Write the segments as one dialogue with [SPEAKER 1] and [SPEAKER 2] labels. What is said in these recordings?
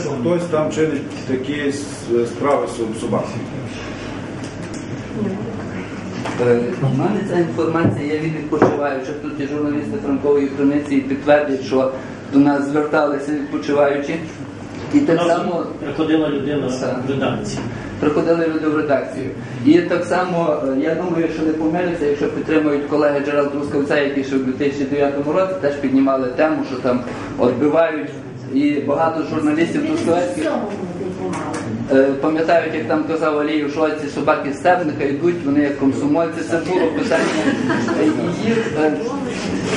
[SPEAKER 1] що хтось там чинить такі справи з собаками.
[SPEAKER 2] Е, У мене ця інформація є від відпочиваючих. Тут є журналісти Франкової криниці і підтвердять, що до нас зверталися відпочиваючі. І так
[SPEAKER 3] Нас
[SPEAKER 2] само
[SPEAKER 3] приходила людина в редакції.
[SPEAKER 2] приходили люди в редакцію. І так само, е, я думаю, що не помиляться, якщо підтримують колеги джерел Трускавця, які ще в 2009 році теж піднімали тему, що там відбивають. І багато журналістів трускавецьких Е, Пам'ятають, як там казав Аліїв, що ці собаки Стебника йдуть, вони як комсомольці, це було питання. Е,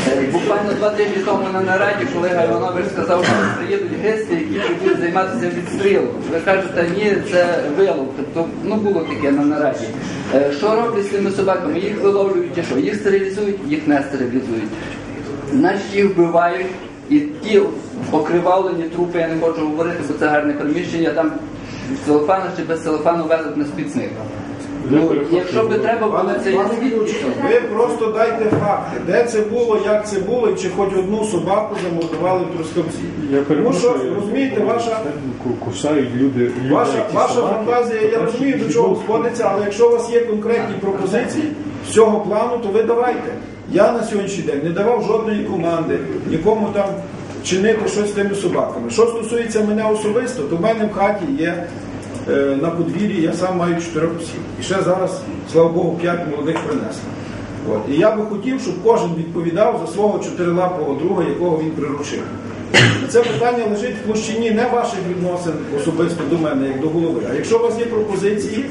[SPEAKER 2] е, буквально два тижні тому на нараді колега Іванович сказав, що приїдуть гести, які будуть займатися відстрілом. Ви кажете, ні, це вилов. Тобто, ну було таке на нараді. Що роблять з тими собаками? Їх виловлюють і що? Їх стерилізують, їх не стерилізують. Наші їх вбивають, і ті окривавлені трупи, я не хочу говорити, бо це гарне приміщення, там в целофану чи без целофану везуть на спецник. Ну, якщо би треба було це
[SPEAKER 1] пане ви просто дайте факти, де це було, як це було, і чи хоч одну собаку замордували в Трускавці.
[SPEAKER 4] Я
[SPEAKER 1] Тому що, розумієте, ваша,
[SPEAKER 4] кусають люди, люди
[SPEAKER 1] ваша, ваша фантазія, я розумію, до чого сходиться, але якщо у вас є конкретні пропозиції з цього плану, то ви давайте. Я на сьогоднішній день не давав жодної команди, нікому там чинити щось з тими собаками. Що стосується мене особисто, то в мене в хаті є е, на подвір'ї, я сам маю чотирьох псів. І ще зараз, слава Богу, п'ять молодих принесли. От. І я би хотів, щоб кожен відповідав за свого чотирилапого друга, якого він приручив. Це питання лежить в площині не ваших відносин особисто до мене, як до голови. А якщо у вас є пропозиції,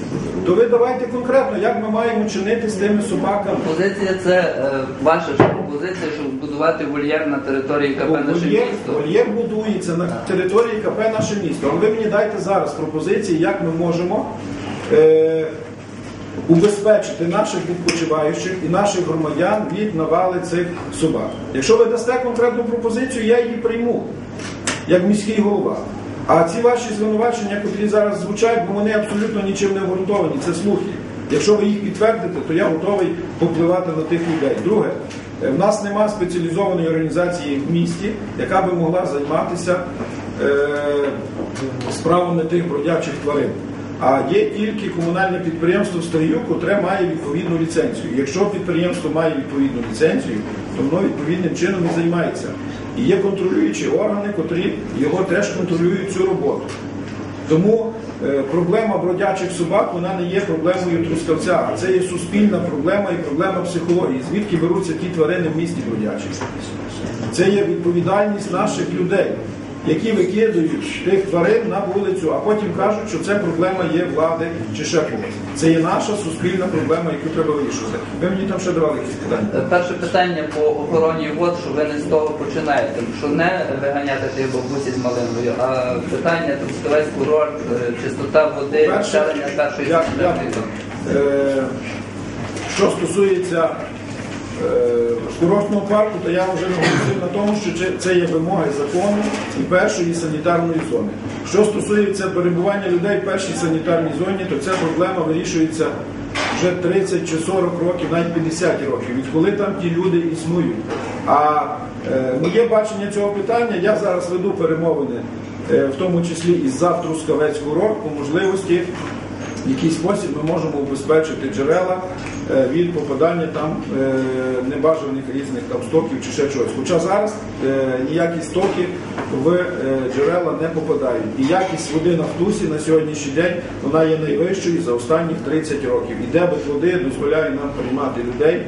[SPEAKER 1] то ви давайте конкретно, як ми маємо чинити з тими собаками.
[SPEAKER 2] Пропозиція це е, ваша ж пропозиція, щоб будувати вольєр на території КП наше
[SPEAKER 1] Вольєр,
[SPEAKER 2] місто.
[SPEAKER 1] вольєр будується на території КП наше місто. Але ви мені дайте зараз пропозиції, як ми можемо е, убезпечити наших відпочиваючих і наших громадян від навали цих собак. Якщо ви дасте конкретну пропозицію, я її прийму як міський голова. А ці ваші звинувачення, які зараз звучать, бо вони абсолютно нічим не обґрунтовані, це слухи. Якщо ви їх підтвердите, то я готовий попливати на тих людей. Друге, е, в нас нема спеціалізованої організації в місті, яка би могла займатися е, справами тих бродячих тварин. А є тільки комунальне підприємство Старію, котре має відповідну ліцензію. Якщо підприємство має відповідну ліцензію, то воно відповідним чином і займається. І є контролюючі органи, котрі його теж контролюють цю роботу. Тому е, проблема бродячих собак вона не є проблемою трускавця, а це є суспільна проблема і проблема психології. Звідки беруться ті тварини в місті бродячі? Це є відповідальність наших людей, які викидують тих тварин на вулицю, а потім кажуть, що це проблема є влади чи ще когось. Це є наша суспільна проблема, яку треба вирішувати. Ви мені там ще давали якісь питання.
[SPEAKER 2] Е, Перше питання по охороні вод, що ви не з того починаєте, що не виганяти тих бабусі з малиною, а питання Трускавець курорт, е, чистота води, населення першої.
[SPEAKER 1] Е, Що стосується курортного парку, то я вже наголосив на тому, що це- є вимоги закону і першої санітарної зони. Що стосується перебування людей в першій санітарній зоні, то ця проблема вирішується вже 30 чи 40 років, навіть 50 років, відколи там ті люди існують. А е, моє бачення цього питання, я зараз веду перемовини, е, в тому числі із Трускавець курорт по можливості в який спосіб ми можемо убезпечити джерела е, від попадання там е, небажаних різних там стоків чи ще чогось. Хоча зараз е, ніякі стоки в джерела не попадають. І якість води на втусі на сьогоднішній день вона є найвищою за останніх 30 років. І дебет води дозволяє нам приймати людей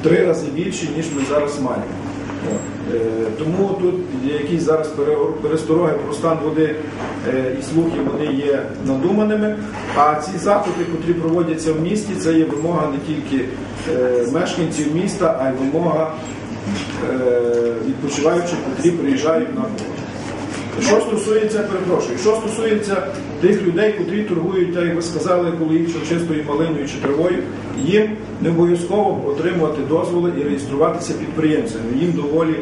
[SPEAKER 1] в три рази більше, ніж ми зараз маємо. Е, Тому тут якісь зараз перестороги про стан води е, і слухи вони є надуманими. А ці заходи, котрі проводяться в місті, це є вимога не тільки е, мешканців міста, а й вимога відпочиваючих, котрі приїжджають на город. Що стосується, перепрошую, що стосується тих людей, котрі торгують, як ви сказали, екологічно чистою малиною чи травою, їм не обов'язково отримувати дозволи і реєструватися підприємцями. Їм доволі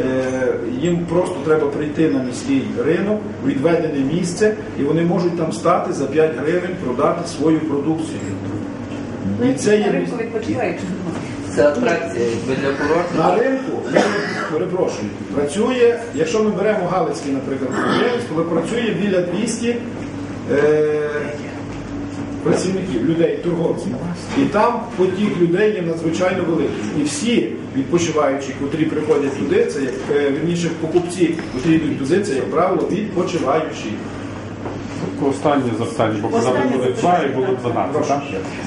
[SPEAKER 1] е, їм просто треба прийти на міський ринок, відведене місце, і вони можуть там стати за 5 гривень, продати свою продукцію. І це є
[SPEAKER 5] ринку відпочивають.
[SPEAKER 2] це атракція якби для курорту.
[SPEAKER 1] На ринку, перепрошую, працює, якщо ми беремо Галицький, наприклад, то працює біля 200 е, працівників, людей, торговців. І там потік людей є надзвичайно великий. І всі відпочиваючі, котрі приходять туди, це як е, вірніше покупці, котрі йдуть туди, це як правило відпочиваючі.
[SPEAKER 4] Останнє запитання, бо казали буде два і було б занадто. Так?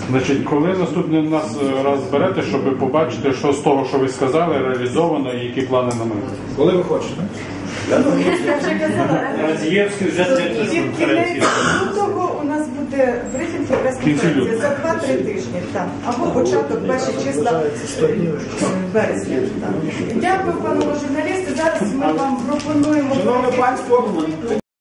[SPEAKER 4] Значить, коли наступний нас е, раз берете, щоб побачити, що з того, що ви сказали, реалізовано і які плани на майбутнє?
[SPEAKER 1] Коли ви хочете?
[SPEAKER 3] Я вже казала.
[SPEAKER 5] Радієвський
[SPEAKER 3] лютого у нас буде брифінг і прес-конференція за 2-3 тижні. Так. Або початок перші числа
[SPEAKER 1] Вважається 100 днів.
[SPEAKER 3] березня. Так. Дякую, панове журналісти. Зараз ми вам пропонуємо.
[SPEAKER 1] Шановне панство,